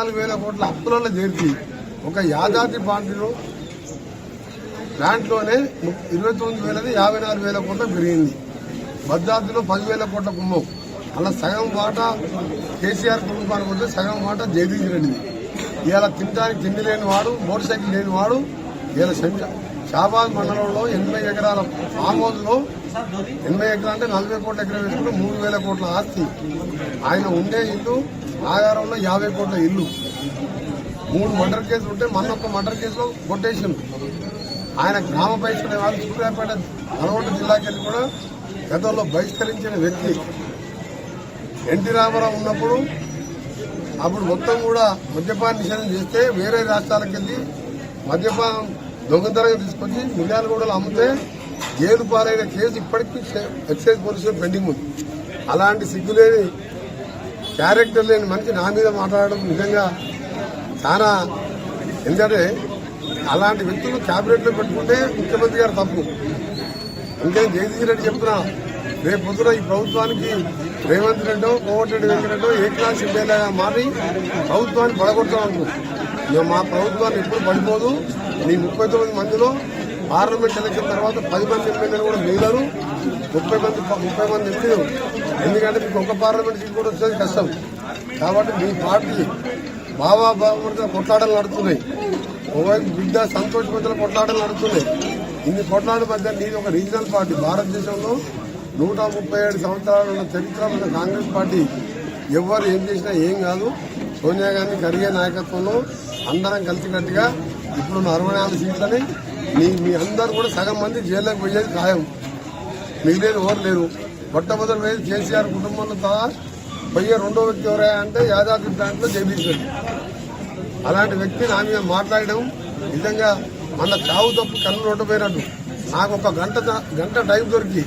నాలుగు వేల కోట్ల అప్పులలో చేర్చి ఒక యాదాద్రి పార్టీలో దాంట్లోనే ఇరవై తొమ్మిది వేలది యాభై నాలుగు వేల కోట్ల పెరిగింది. భద్రాద్రిలో పదివేల కోట్ల కుంభం. అలా సగం వాటా కేసీఆర్ కుటుంబానికి వస్తే సగం వాటా జగదీష్ రెడ్డిది. ఇవాళ తినడానికి తిండి లేని వాడు మోటార్ సైకిల్ లేని వాడు ఇవాళ షాబాద్ మండలంలో ఎనభై ఎకరాల ఫామ్ ఎనభై ఎకరాలు అంటే నలభై కోట్ల ఎకరం వేసుకుంటే మూడు వేల కోట్ల ఆస్తి. ఆయన ఉండే ఇల్లు ఆధారంలో యాభై కోట్ల ఇల్లు. మూడు మర్డర్ కేసులు ఉంటే మన ఒక్క మర్డర్ కేసులో కొటేషన్ ఆయన గ్రామ బహిష్కరణ వాళ్ళు సూర్యాపేట నల్గొండ జిల్లాకి వెళ్ళి కూడా గతంలో బహిష్కరించిన వ్యక్తి. ఎన్టీ రామారావు ఉన్నప్పుడు అప్పుడు మొత్తం కూడా మద్యపాన నిషేధం చేస్తే వేరే రాష్ట్రాలకు వెళ్ళి మద్యపానం దొంగతనంగా తీసుకొచ్చి మిర్యాలగూడలో అమ్మితే జైలు పాలైన కేసు ఇప్పటికీ ఎక్సైజ్ పోలీసులో పెండింగ్ ఉంది. అలాంటి సిగ్గులేని క్యారెక్టర్ లేని మనిషి నా మీద మాట్లాడడం నిజంగా చాలా ఎందుకంటే అలాంటి వ్యక్తులు క్యాబినెట్లో పెట్టుకుంటే ముఖ్యమంత్రి గారు తప్పు. ఇంకేం జగదీష్ రెడ్డి చెప్తున్నా రేపు పొద్దున ఈ ప్రభుత్వానికి రేవంత్ రెడ్డో కోమటిరెడ్డి ఏ ఏకనాథ్ ఎమ్మెల్యేగా మారి ప్రభుత్వాన్ని పడగొడతాం అనుకో మా ప్రభుత్వాన్ని ఎప్పుడు పడిపోదు. నీ ముప్పై తొమ్మిది మందిలో పార్లమెంట్ ఎలక్షన్ తర్వాత పది మంది ఎమ్మెల్యేలు కూడా మిగిలారు. ముప్పై మంది ముప్పై మంది ఎంపీలు ఎందుకంటే మీకు ఒక పార్లమెంట్ సీట్ కూడా వచ్చేది కష్టం. కాబట్టి మీ పార్టీ బాబా బాబా కొట్లాటలు నడుతున్నాయి ఒకవైపు బిడ్డ సంతోష్ మధ్యలో కొట్లాటలు నడుతున్నాయి ఇన్ని కొట్లాట మధ్య నేను ఒక రీజనల్ పార్టీ. భారతదేశంలో నూట ముప్పై ఏడు సంవత్సరాలు ఉన్న చరిత్ర కాంగ్రెస్ పార్టీ ఎవరు ఏం చేసినా ఏం కాదు. సోనియా గాంధీ ఖర్గే నాయకత్వంలో అందరం కలిసికట్టుగా ఇప్పుడున్న అరవై నాలుగు సీట్లని మీ మీ అందరు కూడా సగం మంది జైల్లోకి పోయేది ఖాయం. మిగిలేదు ఎవరు లేరు. మొట్టమొదటి వేసి కేసీఆర్ కుటుంబంలో సహా పోయే రెండో వ్యక్తి ఎవరా అంటే యాదాద్రి దాంట్లో జగదీష్ అలాంటి వ్యక్తి నా మీద మాట్లాడడం నిజంగా మన చావు తప్పు కన్ను రోడ్డుపోయినట్టు నాకు ఒక గంట గంట టైం దొరికి.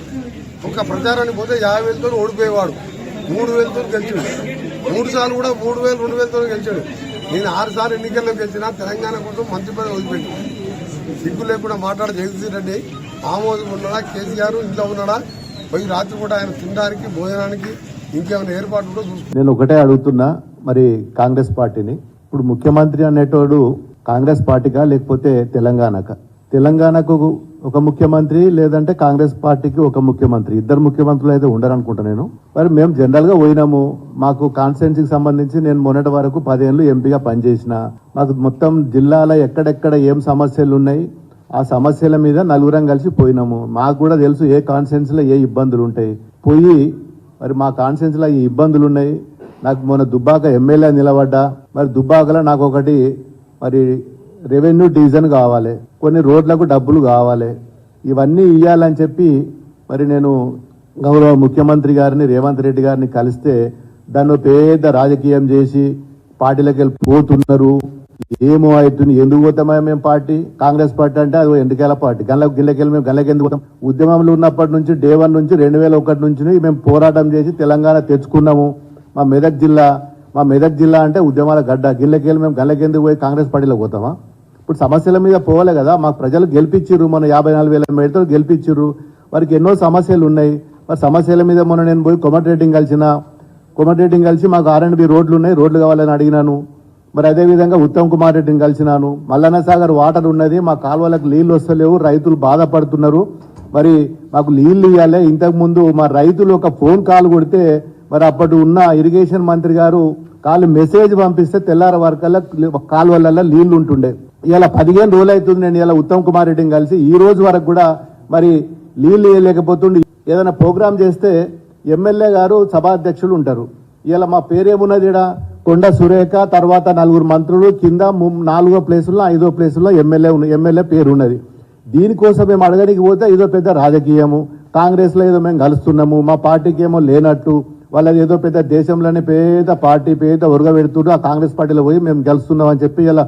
ఒక ప్రచారానికి పోతే యాభై వేలతో ఓడిపోయేవాడు. మూడు వేలతో గెలిచాడు. మూడు సార్లు కూడా మూడు వేలు రెండు వేలతో గెలిచాడు. నేను ఆరు సార్లు ఎన్నికల్లో గెలిచినా తెలంగాణ కోసం మంచి పదవి వదిలిపెట్టాను. సిగ్గు లేకుండా మాట్లాడే జగదీష్ రెడ్డి. ఆమోదం ఉన్నాడా? కేసీఆర్ ఇంట్లో ఉన్నాడా? పోయి రాత్రి కూడా ఆయన తినడానికి భోజనానికి ఇంకేమైనా ఏర్పాటు కూడా నేను ఒకటే అడుగుతున్నా మరి కాంగ్రెస్ పార్టీని. ఇప్పుడు ముఖ్యమంత్రి అనేటోడు కాంగ్రెస్ పార్టీగా లేకపోతే తెలంగాణక? తెలంగాణకు ఒక ముఖ్యమంత్రి లేదంటే కాంగ్రెస్ పార్టీకి ఒక ముఖ్యమంత్రి. ఇద్దరు ముఖ్యమంత్రులు అయితే ఉండరనుకుంటా నేను. మరి మేము జనరల్గా పోయినాము. మాకు కాన్స్టిట్యున్సీకి సంబంధించి నేను మొన్నటి వరకు పదేళ్ళు ఎంపీగా పనిచేసిన. మాకు మొత్తం జిల్లాలో ఎక్కడెక్కడ ఏం సమస్యలు ఉన్నాయి ఆ సమస్యల మీద నలుగురం కలిసి పోయినాము. మాకు కూడా తెలుసు ఏ కాన్స్టిట్యున్సీలో ఏ ఇబ్బందులు ఉంటాయి. పోయి మరి మా కాన్స్టిట్యున్సీలో ఈ ఇబ్బందులు ఉన్నాయి. నాకు మొన్న దుబ్బాక ఎమ్మెల్యే నిలబడ్డా. మరి దుబ్బాకలో నాకు ఒకటి మరి రెవెన్యూ డివిజన్ కావాలి కొన్ని రోడ్లకు డబ్బులు కావాలి ఇవన్నీ ఇవ్వాలని చెప్పి మరి నేను గౌరవ ముఖ్యమంత్రి గారిని రేవంత్ రెడ్డి గారిని కలిస్తే దాన్ని పెద్ద రాజకీయం చేసి పార్టీలకు వెళ్ళి పోతున్నారు. ఏమో అవుతుంది ఎందుకు పోతామా మేము పార్టీ? కాంగ్రెస్ పార్టీ అంటే అది ఎండుకేల పార్టీ. గల్ల గిల్లకెళ్ళి మేము గల్లకి ఎందుకు పోతాం? ఉద్యమంలో ఉన్నప్పటి నుంచి డే వన్ నుంచి రెండు వేల ఒకటి నుంచి మేము పోరాటం చేసి తెలంగాణ తెచ్చుకున్నాము. మా మెదక్ జిల్లా మా మెదక్ జిల్లా అంటే ఉద్యమాల గడ్డ. గిల్లకెళ్ళి మేము గల్లకెందుకు పోయి కాంగ్రెస్ పార్టీలో పోతామా? ఇప్పుడు సమస్యల మీద పోవాలి కదా. మాకు ప్రజలు గెలిపించారు మన యాభై నాలుగు వేల మేడతో గెలిపించిర్రు. వారికి ఎన్నో సమస్యలు ఉన్నాయి. మరి సమస్యల మీద మొన్న నేను పోయి కొమటరేటింగ్ కలిసిన కొమటరేటింగ్ కలిసి మాకు ఆర్ అండ్ బి రోడ్లు ఉన్నాయి. రోడ్లు కావాలని అడిగినాను. మరి అదే విధంగా ఉత్తమ్ కుమార్ రెడ్డిని కలిసినాను. మల్లన్న సాగర్ వాటర్ ఉన్నది. మా కాలువలకు నీళ్ళు వస్తలేవు. రైతులు బాధపడుతున్నారు. మరి మాకు నీళ్ళు ఇవ్వాలి. ఇంతకుముందు మా రైతులు ఒక ఫోన్ కాల్ కొడితే మరి అప్పటి ఉన్న ఇరిగేషన్ మంత్రి గారు కాలు మెసేజ్ పంపిస్తే తెల్లార వరకల్లా కాలువలలో నీళ్ళు ఉంటుండే. ఇలా పదిహేను రోజులు అవుతుంది నేను ఇలా ఉత్తమ్ కుమార్ రెడ్డిని కలిసి ఈ రోజు వరకు కూడా మరి నీళ్ళు వేయలేకపోతుండి. ఏదైనా ప్రోగ్రామ్ చేస్తే ఎమ్మెల్యే గారు సభాధ్యక్షులు ఉంటారు. ఇలా మా పేరేమున్నది ఈడ? కొండ సురేఖ తర్వాత నలుగురు మంత్రులు కింద ము- నాలుగో ప్లేసుల్లో ఐదో ప్లేసుల్లో ఎమ్మెల్యే ఉన్న ఎమ్మెల్యే పేరు ఉన్నది. దీనికోసం మేము అడగడానికి పోతే ఏదో పెద్ద రాజకీయము. కాంగ్రెస్లో ఏదో మేము కలుస్తున్నాము. మా పార్టీకి ఏమో లేనట్టు. వాళ్ళది ఏదో పెద్ద దేశంలోనే పేద పార్టీ పేద ఉరగబెడుతుంటూ ఆ కాంగ్రెస్ పార్టీలో పోయి మేము గెలుస్తున్నాం అని చెప్పి ఇలా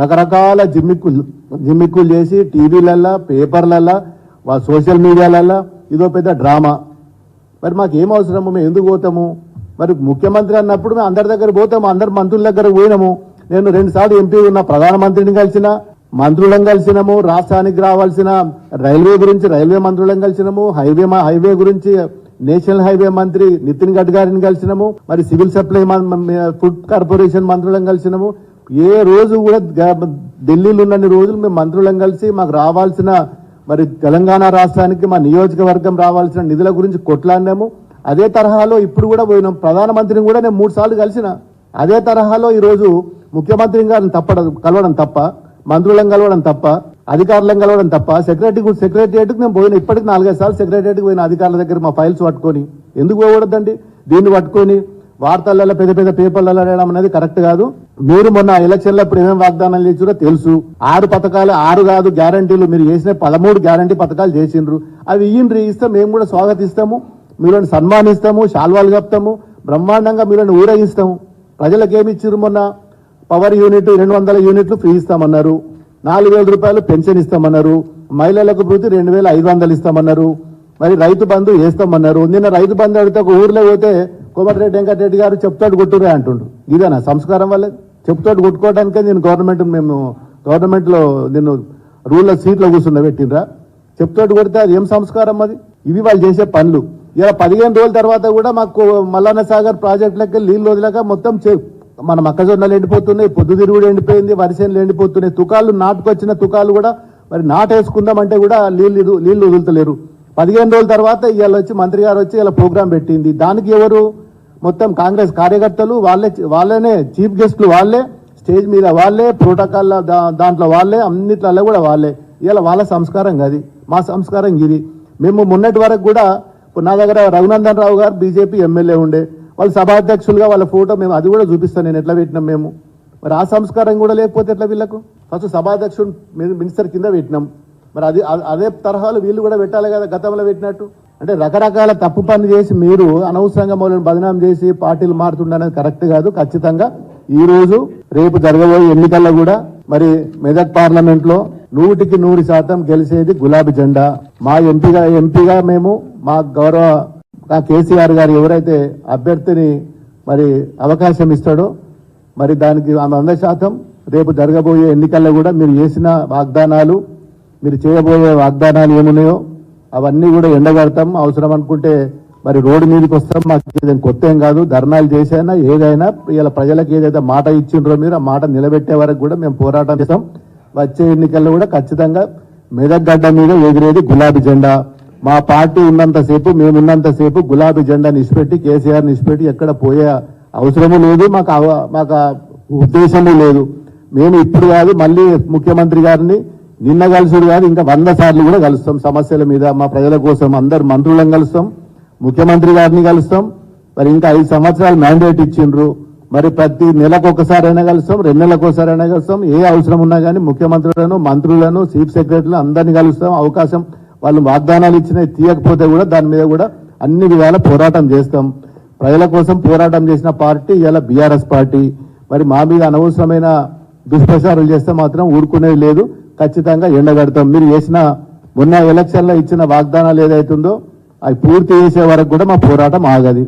రకరకాల జిమ్మిక్కులు జిమ్మిక్కులు చేసి టీవీలల్లా పేపర్లల్లా వాళ్ళ సోషల్ మీడియాలల్లా ఇదో పెద్ద డ్రామా. మరి మాకు ఏం అవసరము? మేము ఎందుకు పోతాము? మరి ముఖ్యమంత్రి అన్నప్పుడు మేము అందరి దగ్గర పోతాము అందరు మంత్రుల దగ్గర పోయినాము. నేను రెండు సార్లు ఎంపీ ఉన్న ప్రధానమంత్రిని కలిసిన మంత్రులను కలిసినాము రాష్ట్రానికి రావాల్సిన రైల్వే గురించి రైల్వే మంత్రులను కలిసినాము హైవే మా హైవే గురించి నేషనల్ హైవే మంత్రి నితిన్ గడ్కరీని కలిసినాము మరి సివిల్ సప్లై ఫుడ్ కార్పొరేషన్ మంత్రులను కలిసినాము ఏ రోజు కూడా ఢిల్లీలో ఉన్నన్ని రోజులు మేము మంత్రులను కలిసి మాకు రావాల్సిన మరి తెలంగాణ రాష్ట్రానికి మా నియోజకవర్గం రావాల్సిన నిధుల గురించి కొట్లాడినాము. అదే తరహాలో ఇప్పుడు కూడా పోయినాం. ప్రధానమంత్రిని కూడా నేను మూడు సార్లు కలిసిన. అదే తరహాలో ఈరోజు ముఖ్యమంత్రి గారిని తప్పడం కలవడం తప్ప మంత్రులను కలవడం తప్ప అధికారులను కలవడం తప్ప సెక్రటరీ సెక్రటరియట్కి నేను పోయిన. ఇప్పటికి నాలుగైదు సార్లు సెక్రటరియట్కి పోయిన అధికారుల దగ్గర మా ఫైల్స్ పట్టుకొని. ఎందుకు పోకూడదండి? దీన్ని పట్టుకొని వార్తలలో పెద్ద పెద్ద పేపర్లలో రాయడం అనేది కరెక్ట్ కాదు. మీరు మొన్న ఎలక్షన్లో ఇప్పుడు ఏమేమి వాగ్దానాలు చేసిరో తెలుసు. ఆరు పథకాలు ఆరు కాదు గ్యారంటీలు మీరు చేసిన పదమూడు గ్యారంటీ పథకాలు చేసిండ్రు. అవి ఇయ్యండ్రి ఇస్తే మేము కూడా స్వాగతిస్తాము. మీరు సన్మానిస్తాము శాల్వాలు కప్తాము బ్రహ్మాండంగా మీరు ఊరేగిస్తాము. ప్రజలకు ఏమి ఇచ్చారు మొన్న? పవర్ యూనిట్ రెండు వందల యూనిట్లు ఫ్రీ ఇస్తామన్నారు. నాలుగు వేల రూపాయలు పెన్షన్ ఇస్తామన్నారు. మహిళలకు ప్రతి రెండు వేల ఐదు వందలు ఇస్తామన్నారు. మరి రైతు బంధు వేస్తామన్నారు. నిన్న రైతు బంధు అడిగితే ఒక ఊర్లో పోతే కోమటిరెడ్డి వెంకటరెడ్డి గారు చెప్తాడు కొట్టురే అంటుండు. ఇదేనా? సంస్కారం వల్ల? చెప్తాడు కొట్టుకోవడానికే నేను గవర్నమెంట్ మేము గవర్నమెంట్లో నేను రూల్లో సీట్లో కూర్చున్న పెట్టిండ్రా. చెప్తాడు కొడితే అది ఏం సంస్కారం అది? ఇవి వాళ్ళు చేసే పనులు. ఇలా పదిహేను రోజుల తర్వాత కూడా మాకు మల్లన్న సాగర్ ప్రాజెక్టులకి నీళ్ళు వదిలేక మొత్తం చే- మన మొక్కజొన్నలు ఎండిపోతున్నాయి పొద్దుతిరుగుడు ఎండిపోయింది వరిసేనులు ఎండిపోతున్నాయి తుకాలు నాటుకొచ్చిన తుకాలు కూడా మరి నాటేసుకుందామంటే కూడా నీళ్ళు నీళ్ళు వదులుతలేరు. పదిహేను రోజుల తర్వాత ఇవాళ వచ్చి మంత్రి గారు వచ్చి ఇలా ప్రోగ్రాం పెట్టింది. దానికి ఎవరు మొత్తం కాంగ్రెస్ కార్యకర్తలు వాళ్ళే వాళ్ళనే చీఫ్ గెస్ట్లు వాళ్ళే స్టేజ్ మీద వాళ్ళే ప్రోటోకాల్ దాంట్లో వాళ్ళే అన్నిట్లలో కూడా వాళ్ళే. ఇలా వాళ్ళ సంస్కారం అది మా సంస్కారం ఇది మేము మొన్నటి వరకు కూడా నా దగ్గర రఘునందన్ రావు గారు బీజేపీ ఎమ్మెల్యే ఉండే. వాళ్ళు సభాధ్యక్షులుగా వాళ్ళ ఫోటో మేము అది కూడా చూపిస్తాను నేను ఎట్లా పెట్టినాం మేము. మరి ఆ సంస్కారం కూడా లేకపోతే ఎట్లా వీళ్ళకు? ఫస్ట్ సభాధ్యక్షుడు మినిస్టర్ కింద పెట్టినాం. మరి అది అదే తరహాలో వీళ్ళు కూడా పెట్టాలి కదా గతంలో పెట్టినట్టు. అంటే రకరకాల తప్పు పని చేసి మీరు అనవసరంగా మొదలు బదనాం చేసి పార్టీలు మారుతుండనేది కరెక్ట్ కాదు ఖచ్చితంగా. ఈ రోజు రేపు జరగబోయే ఎన్నికల్లో కూడా మరి మెదక్ పార్లమెంట్లో నూటికి నూరు శాతం గెలిచేది గులాబీ జెండా. మా ఎంపీగా ఎంపీగా మేము మా గౌరవ ఆ కేసీఆర్ గారు ఎవరైతే అభ్యర్థిని మరి అవకాశం ఇస్తాడో మరి దానికి ఆమె వంద శాతం రేపు జరగబోయే ఎన్నికల్లో కూడా మీరు చేసిన వాగ్దానాలు మీరు చేయబోయే వాగ్దానాలు ఏమున్నాయో అవన్నీ కూడా ఎండగడతాం. అవసరం అనుకుంటే మరి రోడ్డు మీదకి వస్తాం. మాకు ఏదైనా కొత్త ఏం కాదు. ధర్నాలు చేసైనా ఏదైనా ఇలా ప్రజలకు ఏదైతే మాట ఇచ్చిండ్రో మీరు ఆ మాట నిలబెట్టే వరకు కూడా మేము పోరాటం చేస్తాం. వచ్చే ఎన్నికల్లో కూడా ఖచ్చితంగా మెదక్ గడ్డ మీద ఎగిరేది గులాబీ జెండా. మా పార్టీ ఉన్నంతసేపు మేమున్నంతసేపు గులాబీ జెండా నిష్పెట్టి కేసీఆర్ నిష్పెట్టి ఎక్కడ పోయే అవసరము లేదు. మాకు అవ- మాకు ఆ ఉద్దేశము లేదు. మేము ఇప్పుడు కాదు మళ్ళీ ముఖ్యమంత్రి గారిని నిన్న కలుసుడు కాదు ఇంకా వంద సార్లు కూడా కలుస్తాం. సమస్యల మీద మా ప్రజల కోసం అందరు మంత్రులను కలుస్తాం. ముఖ్యమంత్రి గారిని కలుస్తాం. మరి ఇంకా ఐదు సంవత్సరాలు మ్యాండేట్ ఇచ్చిండ్రు. మరి ప్రతి నెలకు ఒకసారైనా కలుస్తాం రెండు నెలలకు ఒకసారైనా కలుస్తాం. ఏ అవసరం ఉన్నా కానీ ముఖ్యమంత్రులను మంత్రులను చీఫ్ సెక్రటరీలను అందరినీ కలుస్తాం. అవకాశం వాళ్ళు వాగ్దానాలు ఇచ్చినవి తీయకపోతే కూడా దాని మీద కూడా అన్ని విధాల పోరాటం చేస్తాం. ప్రజల కోసం పోరాటం చేసిన పార్టీ ఇలా బీఆర్ఎస్ పార్టీ. మరి మా మీద అనవసరమైన దుష్ప్రచారాలు చేస్తే మాత్రం ఊరుకునేది లేదు. ఖచ్చితంగా ఎండగడతాం. మీరు చేసిన మొన్న ఎలక్షన్లో ఇచ్చిన వాగ్దానాలు ఏదైతుందో అవి పూర్తి చేసే వరకు కూడా మా పోరాటం ఆగది.